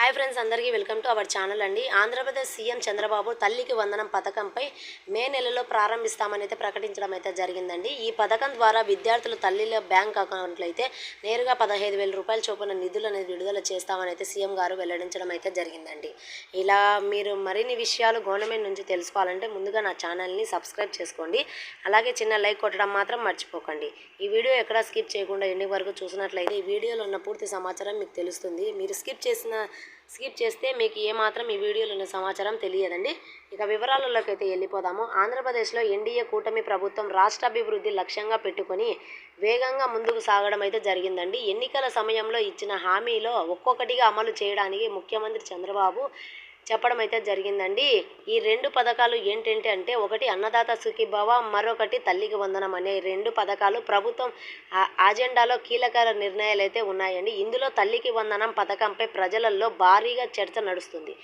Hi friends అందరికీ welcome to our channel అండి. Andhra Pradesh CM Chandrababu తల్లికి వందనం పథకంపై మే నెలలో ప్రారంభిస్తామని అయితే ప్రకటించడం అయితే జరిగిందండి. ఈ పథకం ద్వారా విద్యార్థుల తల్లిల బ్యాంక్ అకౌంట్లు అయితే నేరుగా పదహైదు వేల రూపాయల చొప్పున నిధులు అనేది విడుదల చేస్తామని అయితే సీఎం గారు వెల్లడించడం అయితే జరిగిందండి. ఇలా మీరు మరిన్ని విషయాలు గవర్నమెంట్ నుంచి తెలుసుకోవాలంటే ముందుగా నా ఛానల్ని సబ్స్క్రైబ్ చేసుకోండి. అలాగే చిన్న లైక్ కొట్టడం మాత్రం మర్చిపోకండి. ఈ వీడియో ఎక్కడ స్కిప్ చేయకుండా ఎన్ని వరకు చూసినట్లయితే ఈ వీడియోలో ఉన్న పూర్తి సమాచారం మీకు తెలుస్తుంది. మీరు స్కిప్ చేసిన స్కిప్ చేస్తే మీకు ఏమాత్రం ఈ వీడియోలో ఉన్న సమాచారం తెలియదండి. ఇక వివరాలలోకి అయితే వెళ్ళిపోదాము. ఆంధ్రప్రదేశ్లో ఎన్డీఏ కూటమి ప్రభుత్వం రాష్ట్రాభివృద్ధి లక్ష్యంగా పెట్టుకొని వేగంగా ముందుకు సాగడం అయితే జరిగిందండి. ఎన్నికల సమయంలో ఇచ్చిన హామీలో ఒక్కొక్కటిగా అమలు చేయడానికి ముఖ్యమంత్రి చంద్రబాబు చెప్పడం అయితే జరిగిందండి. ఈ రెండు పథకాలు ఏంటంటే అంటే ఒకటి అన్నదాత సుఖీభవ మరొకటి తల్లికి వందనం అనే రెండు పథకాలు ప్రభుత్వం అజెండాలో కీలక నిర్ణయాలు అయితే ఉన్నాయండి. ఇందులో తల్లికి వందనం పథకంపై ప్రజలలో భారీగా చర్చ నడుస్తుంది.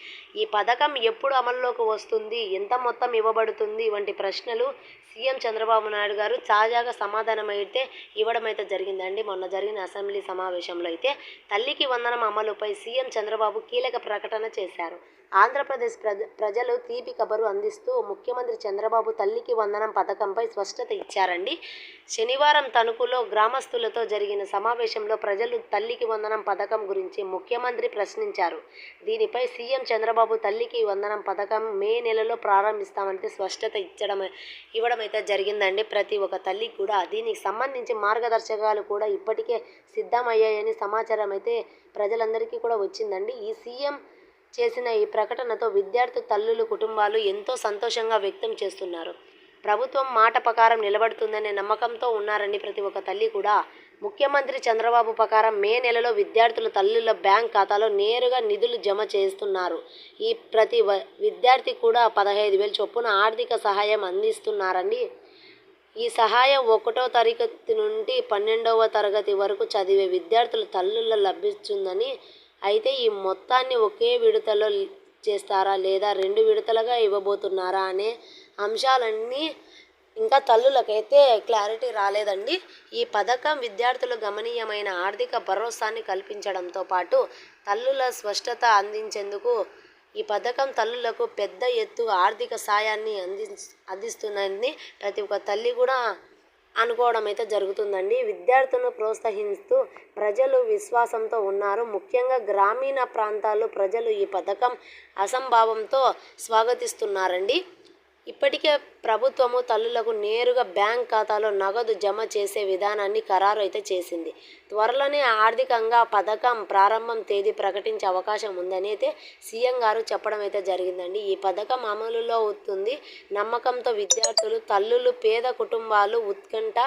ఈ పథకం ఎప్పుడు అమల్లోకి వస్తుంది? ఎంత మొత్తం ఇవ్వబడుతుంది? వంటి ప్రశ్నలు సీఎం చంద్రబాబు నాయుడు గారు తాజాగా సమాధానం అయితే ఇవ్వడం అయితే జరిగిందండి. మొన్న జరిగిన అసెంబ్లీ సమావేశంలో అయితే తల్లికి వందనం అమలుపై సీఎం చంద్రబాబు కీలక ప్రకటన చేశారు. ఆంధ్రప్రదేశ్ ప్రజ ప్రజలు తీపి కబరు అందిస్తూ ముఖ్యమంత్రి చంద్రబాబు తల్లికి వందనం పథకంపై స్పష్టత ఇచ్చారండి. శనివారం తణుకులో గ్రామస్తులతో జరిగిన సమావేశంలో ప్రజలు తల్లికి వందనం పథకం గురించి ముఖ్యమంత్రి ప్రశ్నించారు. దీనిపై సీఎం చంద్రబాబు తల్లికి వందనం పథకం మే నెలలో ప్రారంభిస్తామంటే స్పష్టత ఇచ్చడం ఇవ్వడం అయితే జరిగిందండి. ప్రతి ఒక్క తల్లికి కూడా దీనికి సంబంధించి మార్గదర్శకాలు కూడా ఇప్పటికే సిద్ధమయ్యాయని సమాచారం అయితే ప్రజలందరికీ కూడా వచ్చిందండి. ఈ సీఎం చేసిన ఈ ప్రకటనతో విద్యార్థి తల్లులు కుటుంబాలు ఎంతో సంతోషంగా వ్యక్తం చేస్తున్నారు. ప్రభుత్వం మాట ప్రకారం నిలబడుతుందనే నమ్మకంతో ఉన్నారని ప్రతి ఒక్క తల్లి కూడా. ముఖ్యమంత్రి చంద్రబాబు ప్రకారం మే నెలలో విద్యార్థుల తల్లుల బ్యాంక్ ఖాతాలో నేరుగా నిధులు జమ చేస్తున్నారు. ఈ ప్రతి వ- విద్యార్థి కూడా పదహైదు వేలు చొప్పున ఆర్థిక సహాయం అందిస్తున్నారండి ఈ సహాయం ఒకటో తరగతి నుండి పన్నెండవ తరగతి వరకు చదివే విద్యార్థుల తల్లుల లభిస్తుందని అయితే ఈ మొత్తాన్ని ఒకే విడతలో చేస్తారా లేదా రెండు విడతలుగా ఇవ్వబోతున్నారా అనే అంశాలన్నీ ఇంకా తల్లులకైతే క్లారిటీ రాలేదండి. ఈ పథకం విద్యార్థులు గమనీయమైన ఆర్థిక భరోసాని కల్పించడంతో పాటు తల్లుల స్పష్టత అందించేందుకు ఈ పథకం తల్లులకు పెద్ద ఎత్తు ఆర్థిక సాయాన్ని అంది అందిస్తుందని ప్రతి ఒక్క తల్లి కూడా అనుకోవడం అయితే జరుగుతుందండి. విద్యార్థులను ప్రోత్సహిస్తూ ప్రజలు విశ్వాసంతో ఉన్నారు. ముఖ్యంగా గ్రామీణ ప్రాంతాల్లో ప్రజలు ఈ పథకం అసంభావంతో స్వాగతిస్తున్నారండి. ఇప్పటికే ప్రభుత్వము తల్లులకు నేరుగా బ్యాంక్ ఖాతాలో నగదు జమ చేసే విధానాన్ని ఖరారు అయితే చేసింది. త్వరలోనే ఆర్థికంగా పథకం ప్రారంభం తేదీ ప్రకటించే అవకాశం ఉందని అయితే సీఎం గారు చెప్పడం అయితే జరిగిందండి. ఈ పథకం అమలులో అవుతుంది నమ్మకంతో విద్యార్థులు తల్లులు పేద కుటుంబాలు ఉత్కంఠ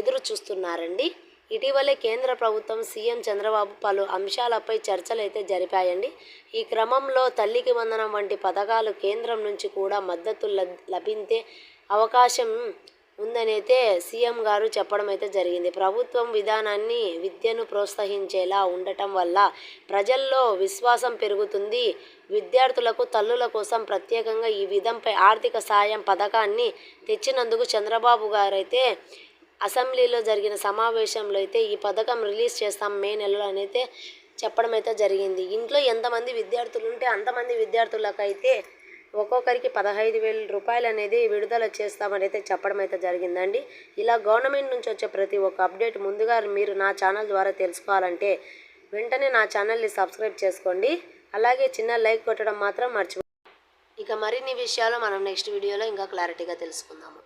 ఎదురు చూస్తున్నారండి ఇటీవలే కేంద్ర ప్రభుత్వం సీఎం చంద్రబాబు పలు అంశాలపై చర్చలైతే జరిపాయండి. ఈ క్రమంలో తల్లికి వందనం వంటి పథకాలు కేంద్రం నుంచి కూడా మద్దతు లభించే అవకాశం ఉందనైతే సీఎం గారు చెప్పడం అయితే జరిగింది. ప్రభుత్వం విధానాన్ని విద్యను ప్రోత్సహించేలా ఉండటం వల్ల ప్రజల్లో విశ్వాసం పెరుగుతుంది. విద్యార్థులకు తల్లుల కోసం ప్రత్యేకంగా ఈ విధంపై ఆర్థిక సాయం పథకాన్ని తెచ్చినందుకు చంద్రబాబు గారైతే అసెంబ్లీలో జరిగిన సమావేశంలో అయితే ఈ పథకం రిలీజ్ చేస్తాం మే నెలలో అయితే చెప్పడం అయితే జరిగింది. ఇంట్లో ఎంతమంది విద్యార్థులు ఉంటే అంతమంది విద్యార్థులకైతే ఒక్కొక్కరికి పదహైదు వేల రూపాయలు అనేది విడుదల చేస్తామని అయితే చెప్పడం అయితే జరిగిందండి. ఇలా గవర్నమెంట్ నుంచి వచ్చే ప్రతి ఒక్క అప్డేట్ ముందుగా మీరు నా ఛానల్ ద్వారా తెలుసుకోవాలంటే వెంటనే నా ఛానల్ని సబ్స్క్రైబ్ చేసుకోండి. అలాగే చిన్న లైక్ కొట్టడం మాత్రం మర్చిపో ఇక మరిన్ని విషయాలు మనం నెక్స్ట్ వీడియోలో ఇంకా క్లారిటీగా తెలుసుకుందాము.